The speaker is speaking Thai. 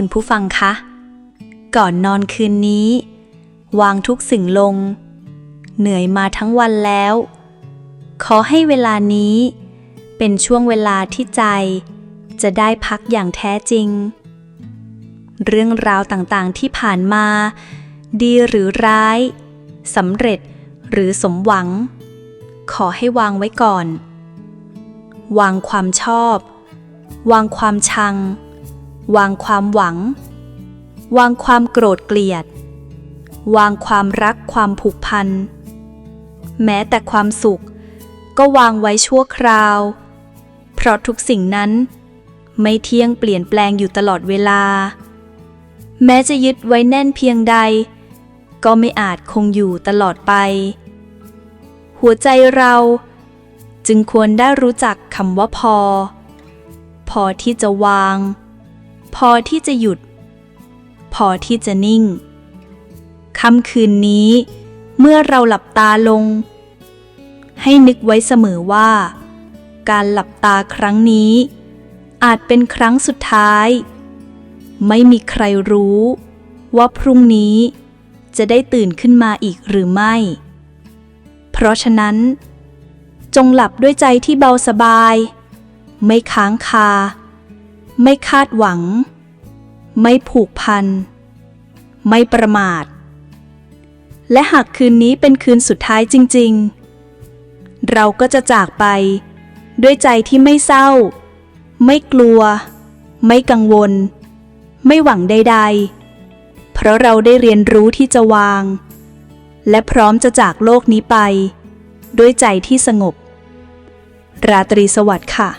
คุณผู้ฟังคะ ก่อนนอนคืนนี้ วางทุกสิ่งลง เหนื่อยมาทั้งวันแล้ว ขอให้เวลานี้ เป็นช่วงเวลาที่ใจ จะได้พักอย่างแท้จริง เรื่องราวต่างๆที่ผ่านมา ดีหรือร้ายสำเร็จหรือสมหวัง ขอให้วางไว้ก่อน วางความชอบ วางความชัง วางความหวัง วางความโกรธเกลียด วางความรักความผูกพัน แม้แต่ความสุข ก็วางไว้ชั่วคราว เพราะทุกสิ่งนั้น ไม่เที่ยงเปลี่ยนแปลงอยู่ตลอดเวลา แม้จะยึดไว้แน่นเพียงใด ก็ไม่อาจคงอยู่ตลอดไป หัวใจเราจึงควรได้รู้จักคำว่าพอ พอที่จะวาง พอที่จะหยุด พอที่จะนิ่งค่ำคืนนี้ เมื่อเราหลับตาลง ให้นึกไว้เสมอว่า การหลับตาครั้งนี้ อาจเป็นครั้งสุดท้าย ไม่มีใครรู้ ว่าพรุ่งนี้จะได้ตื่นขึ้นมาอีกหรือไม่ เพราะฉะนั้น จงหลับด้วยใจที่เบาสบาย ไม่ค้างคา ไม่คาดหวัง ไม่ผูกพัน ไม่ประมาท และหากคืนนี้เป็นคืนสุดท้ายจริง ๆ เราก็จะจากไป ด้วยใจที่ไม่เศร้า ไม่กลัว ไม่กังวล ไม่หวังใด ๆ เพราะเราได้เรียนรู้ที่จะวาง และพร้อมจะจากโลกนี้ไป ด้วยใจที่สงบ ราตรีสวัสดิ์ค่ะ